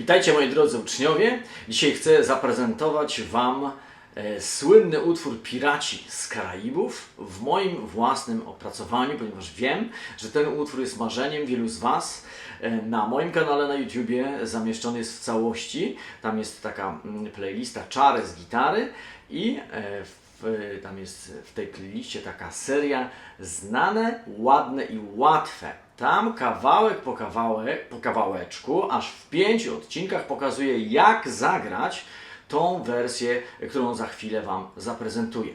Witajcie moi drodzy uczniowie. Dzisiaj chcę zaprezentować Wam e, słynny utwór Piraci z Karaibów w moim własnym opracowaniu, ponieważ wiem, że ten utwór jest marzeniem wielu z Was. E, na moim kanale na YouTubie zamieszczony jest w całości. Tam jest taka mm, playlista Czary z gitary i e, w, tam jest w tej playliście taka seria znane, ładne i łatwe. Tam kawałek po, kawałek po kawałeczku, aż w pięciu odcinkach pokazuję, jak zagrać tą wersję, którą za chwilę Wam zaprezentuję.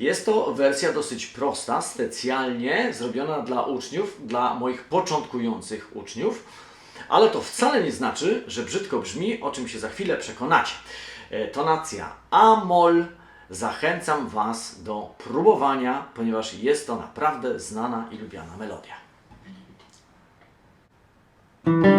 Jest to wersja dosyć prosta, specjalnie zrobiona dla uczniów, dla moich początkujących uczniów, ale to wcale nie znaczy, że brzydko brzmi, o czym się za chwilę przekonacie. E, Tonacja A-moll. Zachęcam Was do próbowania, ponieważ jest to naprawdę znana i lubiana melodia. thank you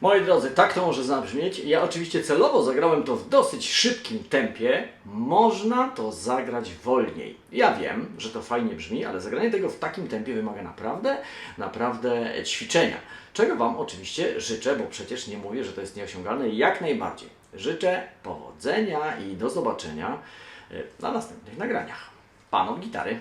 Moi drodzy, tak to może zabrzmieć. Ja oczywiście celowo zagrałem to w dosyć szybkim tempie. Można to zagrać wolniej. Ja wiem, że to fajnie brzmi, ale zagranie tego w takim tempie wymaga naprawdę, naprawdę ćwiczenia. Czego Wam oczywiście życzę, bo przecież nie mówię, że to jest nieosiągalne. Jak najbardziej. Życzę powodzenia i do zobaczenia e, na następnych nagraniach. Panom gitary.